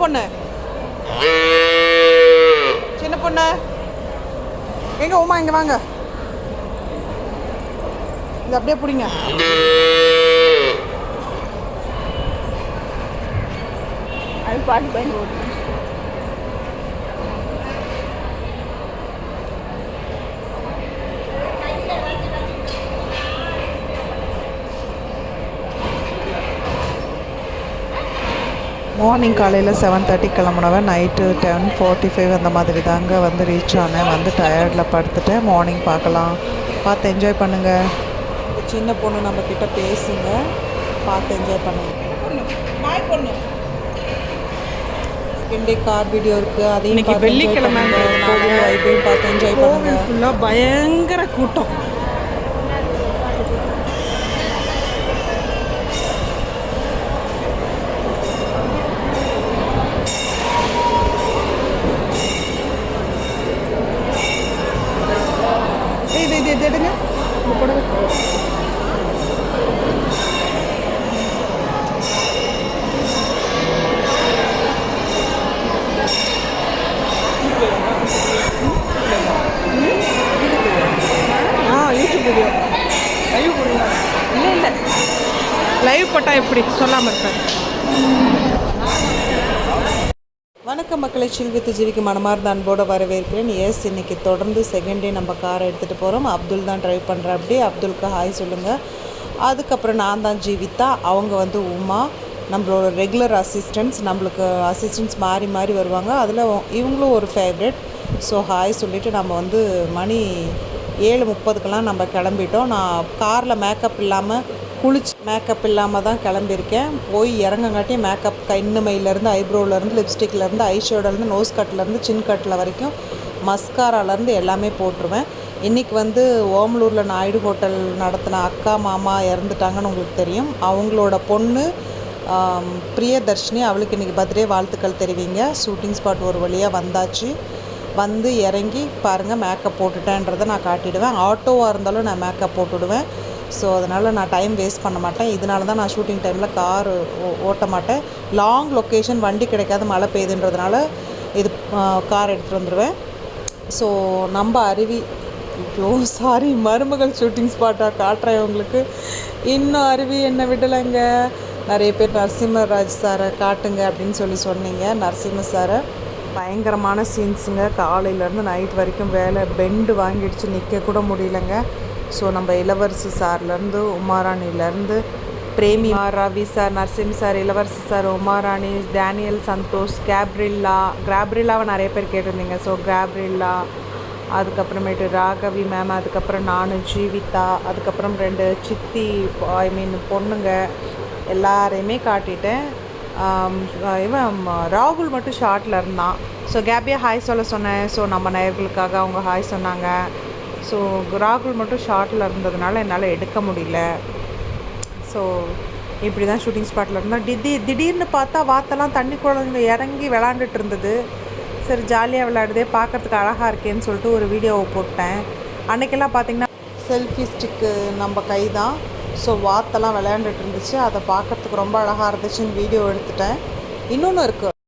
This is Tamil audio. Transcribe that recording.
பொண்ணு. சின்ன பொண்ணு. எங்க உமா இங்க வாங்க. இது அப்படியே பிடிங்க. அது பாட்டு பயன் மார்னிங் காலையில் செவன் தேர்ட்டி கிளம்புனவன் நைட்டு டென் ஃபார்ட்டி ஃபைவ் அந்த மாதிரி தாங்க வந்து ரீச் ஆனேன். வந்து டயர்டில் படுத்துட்டேன். மார்னிங் பார்க்கலாம். பார்த்து என்ஜாய் பண்ணுங்கள் சின்ன பொண்ணு நம்ம கிட்ட பேசுங்க. பார்த்து என்ஜாய் பண்ணுங்க. ஹாய் பொண்ணு கிண்டி கார் வீடியோ இருக்குது அதையும் வெள்ளிக்கிழமை பார்த்து என்ஜாய் பண்ணுங்க. ஃபுல்லாக பயங்கர கூட்டம் ஏய், இது இது இது எடுங்க இந்த புடவை. ஆ யூடியூப் வீடியோ லைவ் இல்லை லைவ் போட்டால் எப்படி? சொல்லாமல் இருப்பேன் வணக்கம் மக்களை சில்வித்து ஜீவிக்கு மனமார்ந்த அன்போடு வரவேற்கிறேன். எஸ் இன்னைக்கு தொடர்ந்து செகண்ட் டே நம்ம காரை எடுத்துகிட்டு போகிறோம் அப்துல் தான் ட்ரைவ் பண்ணுற அப்படி அப்துல்க்கு ஹாய் சொல்லுங்கள் அதுக்கப்புறம் நான் தான் ஜீவிதா அவங்க வந்து உமா. நம்மளோட ரெகுலர் அசிஸ்டன்ஸ் நம்மளுக்கு அசிஸ்டன்ஸ் மாறி மாறி வருவாங்க. அதில் இவங்களும் ஒரு ஃபேவரெட் ஸோ ஹாய் சொல்லிவிட்டு நம்ம வந்து மணி ஏழு முப்பதுக்கெல்லாம் நம்ம கிளம்பிட்டோம். நான் காரில் மேக்கப் இல்லாமல் குளிச்சு மேக்கப் இல்லாமல் தான் கிளம்பியிருக்கேன். போய் இறங்கங்காட்டி மேக்கப் கண்ணுமையிலேருந்து ஐப்ரோவிலேருந்து லிப்ஸ்டிக்லேருந்து ஐஷேடோலேருந்து நோஸ் கட்லேருந்து சின் கட்டில் வரைக்கும் மஸ்காராலேருந்து எல்லாமே போட்டுருவேன். இன்றைக்கி வந்து ஓமலூரில் நாயுடு ஹோட்டல் நடத்தின அக்கா மாமா இறந்துட்டாங்கன்னு உங்களுக்கு தெரியும். அவங்களோட பொண்ணு பிரியதர்ஷினி அவளுக்கு இன்றைக்கி பர்த்டே வாழ்த்துக்கள் தெரிவிங்க. ஷூட்டிங் ஸ்பாட் ஒரு வழியாக வந்தாச்சு. வந்து இறங்கி பாருங்கள் மேக்கப் போட்டுட்டேன்றதை நான் காட்டிடுவேன். ஆட்டோவாக இருந்தாலும் நான் மேக்கப் போட்டுடுவேன். ஸோ அதனால் நான் டைம் வேஸ்ட் பண்ண மாட்டேன். இதனால தான் நான் ஷூட்டிங் டைமில் கார் ஓட்ட மாட்டேன். லாங் லொக்கேஷன் வண்டி கிடைக்காத மழை பெய்யுதுன்றதுனால இது கார் எடுத்துகிட்டு வந்துடுவேன் ஸோ நம்ம அருவி ஐயோ சாரி மருமகள் ஷூட்டிங் ஸ்பாட்டாக காட்டுறேன் உங்களுக்கு இன்னும் அருவி என்ன விடலைங்க? நிறைய பேர் நரசிம்மராஜ் சாரை காட்டுங்க அப்படின்னு சொல்லி சொன்னீங்க. நரசிம்ம சாரை பயங்கரமான சீன்ஸுங்க காலையிலேருந்து நைட் வரைக்கும் வேலை பெண்டு வாங்கிடுச்சு. நிற்க கூட முடியலங்க. ஸோ நம்ம இளவரசு சார்லேருந்து உமாராணிலேருந்து Premi Ravi sir Narasim sir Ilavarasi sir Umarani Daniel Santhosh Gabriella கிராப்ரில்லாவை நிறைய பேர் கேட்டிருந்தீங்க. ஸோ கிராப்ரில்லா அதுக்கப்புறமேட்டு ராகவி மேம் அதுக்கப்புறம் நான் ஜீவிதா அதுக்கப்புறம் ரெண்டு சித்தி ஐ மீன் பொண்ணுங்க எல்லாரையுமே காட்டிட்டேன். இவன் ராகுல் மட்டும் ஷார்ட்டில் இருந்தான். ஸோ கேபியா ஹாய் சொல்ல சொன்னேன். ஸோ நம்ம நேர்களுக்காக அவங்க ஹாய் சொன்னாங்க. ஸோ ராகுல் மட்டும் ஷார்ட்டில் இருந்ததுனால என்னால் எடுக்க முடியல. ஸோ இப்படி தான் ஷூட்டிங் ஸ்பாட்டில் இருந்தோம் திடீர் திடீர்னு பார்த்தா வாத்தெல்லாம் தண்ணி குழந்தைங்க இறங்கி விளாண்டுட்டு இருந்தது. சரி ஜாலியாக விளையாடுதே பார்க்கறதுக்கு அழகாக இருக்கேன்னு சொல்லிட்டு ஒரு வீடியோவை போட்டேன். அன்றைக்கெல்லாம் பார்த்தீங்கன்னா செல்ஃபி ஸ்டிக்கு நம்ம கை தான் ஸோ வாத்தெல்லாம் விளையாண்டுட்டு இருந்துச்சு. அதை பார்க்கறதுக்கு ரொம்ப அழகாக இருந்துச்சுன்னு வீடியோ எடுத்துட்டேன். இன்னொன்று இருக்குது